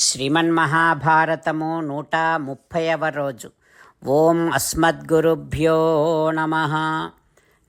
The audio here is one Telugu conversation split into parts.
శ్రీమన్మహాభారతము నూట ముప్పైవ రోజు. ఓం అస్మద్గురుభ్యో నమ.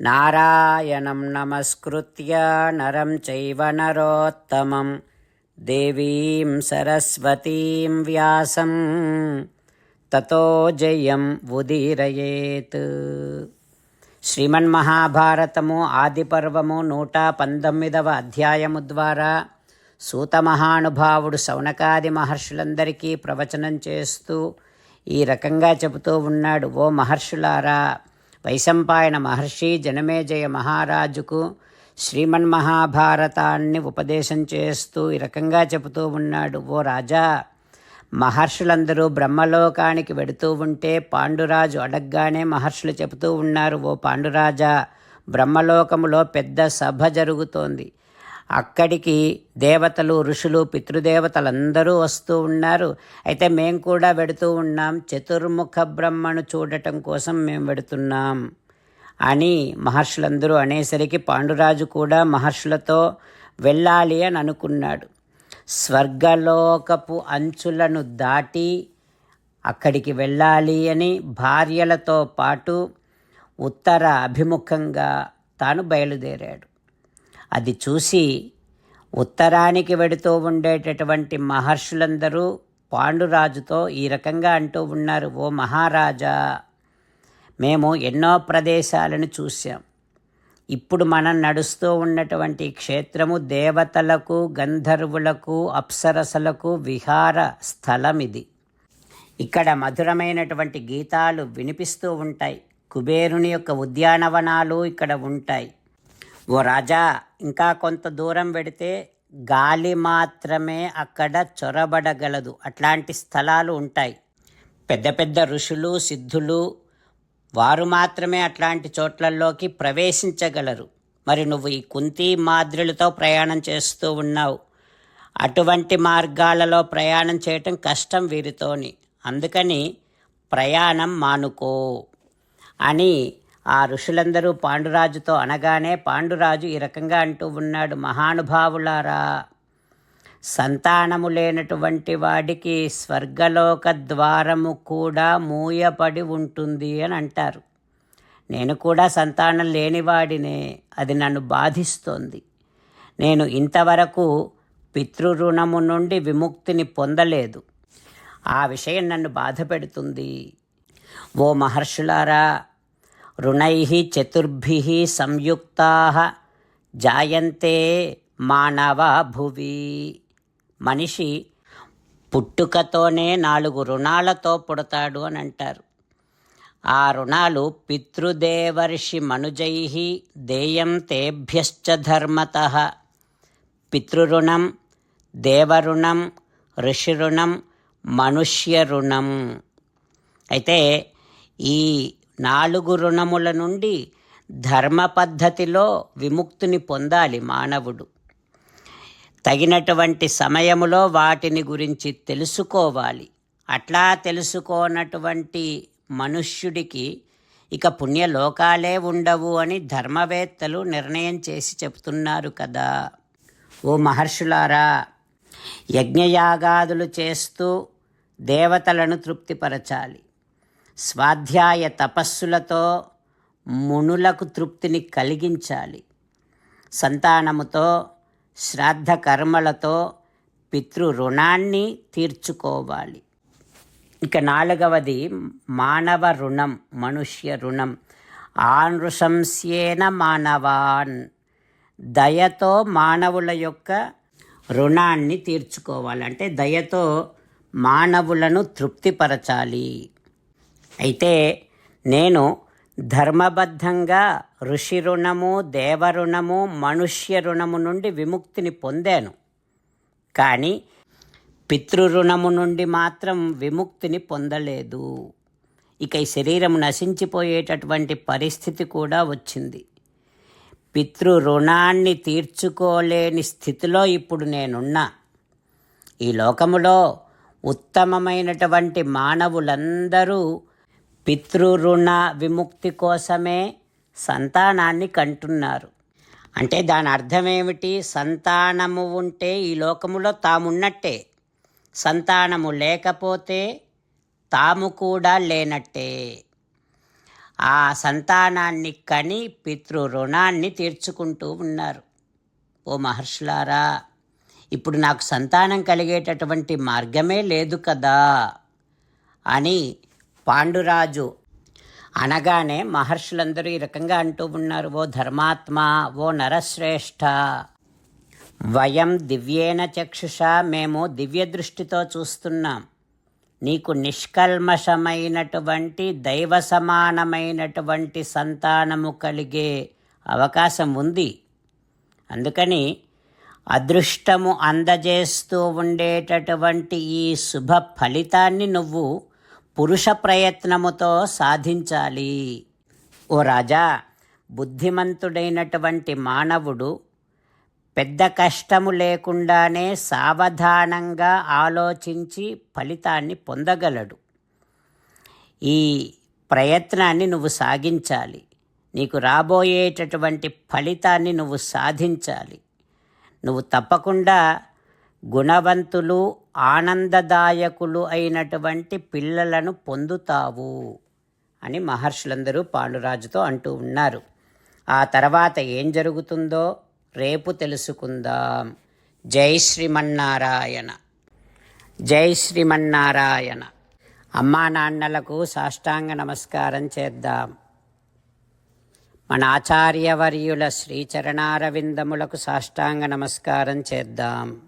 నారాయణం నమస్కృత్య నరం చైవ నరోత్తమం. దేవీం సరస్వతీం వ్యాసం. తతో జయం ఉదీరయేత్. శ్రీమన్మహాభారతము ఆదిపర్వము నూట పంతొమ్మిదవ అధ్యాయము ద్వారా సూత మహానుభావుడు శౌనకాది మహర్షులందరికీ ప్రవచనం చేస్తూ ఈ రకంగా చెబుతూ ఉన్నాడు ఓ మహర్షులారా వైశంపాయన మహర్షి జనమేజయ మహారాజుకు శ్రీమన్ మహాభారతాన్ని ఉపదేశం చేస్తూ ఈ రకంగా చెబుతూ ఉన్నాడు ఓ రాజా మహర్షులందరూ బ్రహ్మలోకానికి వెడుతూ ఉంటే పాండురాజు అడగ్గానే మహర్షులు చెబుతూ ఉన్నారు ఓ పాండురాజా బ్రహ్మలోకములో పెద్ద సభ జరుగుతోంది. అక్కడికి దేవతలు ఋషులు పితృదేవతలందరూ వస్తూ ఉన్నారు. అయితే మేం కూడా వెడుతూ ఉన్నాం. చతుర్ముఖ బ్రహ్మను చూడటం కోసం మేము వెడుతున్నాం అని మహర్షులందరూ అనేసరికి పాండురాజు కూడా మహర్షులతో వెళ్ళాలి అని అనుకున్నాడు. స్వర్గలోకపు అంచులను దాటి అక్కడికి వెళ్ళాలి అని భార్యలతో పాటు ఉత్తర అభిముఖంగా తాను బయలుదేరాడు. అది చూసి ఉత్తరానికి వెడుతూ ఉండేటటువంటి మహర్షులందరూ పాండురాజుతో ఈ రకంగా అంటూ ఉన్నారు ఓ మహారాజా మేము ఎన్నో ప్రదేశాలను చూసాం ఇప్పుడు మనం నడుస్తూ ఉన్నటువంటి క్షేత్రము దేవతలకు గంధర్వులకు అప్సరసలకు విహార స్థలం ఇది ఇక్కడ మధురమైనటువంటి గీతాలు వినిపిస్తూ ఉంటాయి. కుబేరుని యొక్క ఉద్యానవనాలు ఇక్కడ ఉంటాయి. ఓ రాజా ఇంకా కొంత దూరం పెడితే గాలి మాత్రమే అక్కడ చొరబడగలదు. అట్లాంటి స్థలాలు ఉంటాయి. పెద్ద పెద్ద ఋషులు సిద్ధులు వారు మాత్రమే అట్లాంటి చోట్లలోకి ప్రవేశించగలరు. మరి నువ్వు ఈ కుంతి మాద్రులతో ప్రయాణం చేస్తూ ఉన్నావు. అటువంటి మార్గాలలో ప్రయాణం చేయటం కష్టం వీరితోని. అందుకని ప్రయాణం మానుకో అని ఆ ఋషులందరూ పాండురాజుతో అనగానే పాండురాజు ఈ రకంగా అంటూ ఉన్నాడు మహానుభావులారా సంతానము లేనటువంటి వాడికి స్వర్గలోక ద్వారము కూడా మూయపడి ఉంటుంది అని అంటారు. నేను కూడా సంతానం లేనివాడినే అది నన్ను బాధిస్తోంది. నేను ఇంతవరకు పితృరుణము నుండి విముక్తిని పొందలేదు. ఆ విషయం నన్ను బాధ పెడుతుంది ఓ మహర్షులారా రుణై చతుర్భి సంయుక్తా జాయంతే మానవ భువి। మనిషి పుట్టుకతోనే నాలుగు రుణాలతో పుడతాడు అని అంటారు. ఆ రుణాలు పితృదేవర్షి మనుజై దేయం తేభ్యశ్చ ధర్మత। పితృరుణం దేవరుణం ఋషిరుణం మనుష్య రుణం అయితే ఈ నాలుగు రుణముల నుండి ధర్మ పద్ధతిలో విముక్తిని పొందాలి మానవుడు. తగినటువంటి సమయములో వాటిని గురించి తెలుసుకోవాలి. అట్లా తెలుసుకోనటువంటి మనుష్యుడికి ఇక పుణ్యలోకాలే ఉండవు అని ధర్మవేత్తలు నిర్ణయం చేసి చెప్తున్నారు కదా. ఓ మహర్షులారా యజ్ఞయాగాదులు చేస్తూ దేవతలను తృప్తిపరచాలి. స్వాధ్యాయ తపస్సులతో మునులకు తృప్తిని కలిగించాలి. సంతానముతో శ్రాద్ధ కర్మలతో పితృ రుణాన్ని తీర్చుకోవాలి. ఇక నాలుగవది మానవ రుణం మనుష్య రుణం. ఆనృశంస్యేన మానవాన్. దయతో మానవుల యొక్క రుణాన్ని తీర్చుకోవాలి. అంటే దయతో మానవులను తృప్తిపరచాలి. అయితే నేను ధర్మబద్ధంగా ఋషి రుణము దేవరుణము మనుష్య రుణము నుండి విముక్తిని పొందాను. కానీ పితృరుణము నుండి మాత్రం విముక్తిని పొందలేదు. ఇక ఈ శరీరం నశించిపోయేటటువంటి పరిస్థితి కూడా వచ్చింది. పితృ రుణాన్ని తీర్చుకోలేని స్థితిలో ఇప్పుడు నేనున్నా. ఈ లోకములో ఉత్తమమైనటువంటి మానవులందరూ పితృరుణ విముక్తి కోసమే సంతానాన్ని కంటున్నారు. అంటే దాని అర్థమేమిటి? సంతానము ఉంటే ఈ లోకములో తామున్నట్టే. సంతానము లేకపోతే తాము కూడా లేనట్టే. ఆ సంతానాన్ని కని పితృ రుణాన్ని తీర్చుకుంటూ ఉన్నారు. ఓ మహర్షులారా ఇప్పుడు నాకు సంతానం కలిగేటటువంటి మార్గమే లేదు కదా అని పాండురాజు. అనగానే మహర్షులందరూ ఈ రకంగా అంటూ ఉన్నారు ఓ ధర్మాత్మ ఓ నరశ్రేష్ఠ వయం దివ్యేన చక్షుష మేము దివ్య దృష్టితో చూస్తున్నాం. నీకు నిష్కల్మషమైనటువంటి దైవ సమానమైనటువంటి సంతానము కలిగే అవకాశం ఉంది. అందుకని అదృష్టము అందజేస్తూ ఉండేటటువంటి ఈ శుభ ఫలితాన్ని నువ్వు పురుష ప్రయత్నముతో సాధించాలి. ఓ రాజా బుద్ధిమంతుడైనటువంటి మానవుడు పెద్ద కష్టము లేకుండానే సావధానంగా ఆలోచించి ఫలితాన్ని పొందగలడు. ఈ ప్రయత్నాన్ని నువ్వు సాగించాలి. నీకు రాబోయేటటువంటి ఫలితాన్ని నువ్వు సాధించాలి. నువ్వు తప్పకుండా గుణవంతులు ఆనందదాయకులు అయినటువంటి పిల్లలను పొందుతావు అని మహర్షులందరూ పాండురాజుతో అంటూ ఉన్నారు. ఆ తర్వాత ఏం జరుగుతుందో రేపు తెలుసుకుందాం. జై శ్రీమన్నారాయణ. జై శ్రీమన్నారాయణ. అమ్మా నాన్నలకు సాష్టాంగ నమస్కారం చేద్దాం. మన ఆచార్యవర్యుల శ్రీచరణారవిందములకు సాష్టాంగ నమస్కారం చేద్దాం.